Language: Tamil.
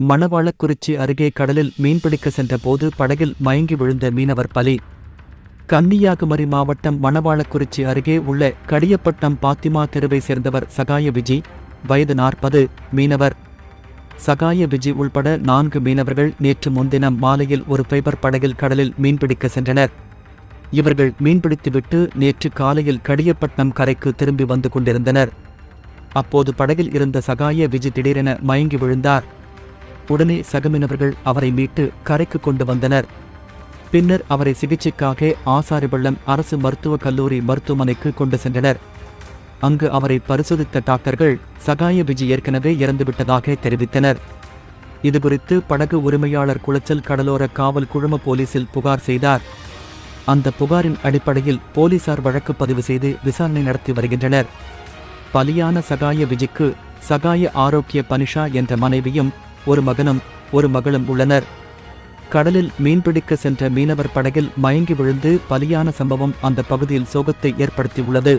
மணவாளக்குறிச்சி அருகே கடலில் மீன்பிடிக்க சென்றபோது படகில் மயங்கி விழுந்த மீனவர் பலி. கன்னியாகுமரி மாவட்டம் மணவாளக்குறிச்சி அருகே உள்ள கடியப்பட்டம் பாத்திமா தெருவை சேர்ந்தவர் சகாய விஜி வயது நாற்பது மீனவர். சகாய விஜி உள்பட நான்கு மீனவர்கள் நேற்று முன்தினம் மாலையில் ஒரு ஃபைபர் படகில் கடலில் மீன்பிடிக்க சென்றனர். இவர்கள் மீன்பிடித்துவிட்டு நேற்று காலையில் கடியப்பட்னம் கரைக்கு திரும்பி வந்து கொண்டிருந்தனர். அப்போது படகில் இருந்த சகாய விஜி திடீரென மயங்கி விழுந்தார். உடனே சகமினவர்கள் அவரை மீட்டு கரைக்கு கொண்டு வந்தனர். பின்னர் அவரை சிகிச்சைக்காக ஆசாரிபள்ளம் அரசு மருத்துவக் கல்லூரி மருத்துவமனைக்கு கொண்டு சென்றனர். அங்கு அவரை பரிசோதித்த டாக்டர்கள் சகாய விஜி ஏற்கனவே இறந்துவிட்டதாக தெரிவித்தனர். இதுகுறித்து படகு உரிமையாளர் குளச்சல் கடலோர காவல் குழும போலீசில் புகார் செய்தார். அந்த புகாரின் அடிப்படையில் போலீசார் வழக்கு பதிவு செய்து விசாரணை நடத்தி வருகின்றனர். பலியான சகாய விஜிக்கு சகாய ஆரோக்கிய பனிஷா என்ற மனைவியும் ஒரு மகனும் ஒரு மகளும் உள்ளனர். கடலில் மீன்பிடிக்க சென்ற மீனவர் படகில் மயங்கி விழுந்து பலியான சம்பவம் அந்த பகுதியில் சோகத்தை ஏற்படுத்தியுள்ளது.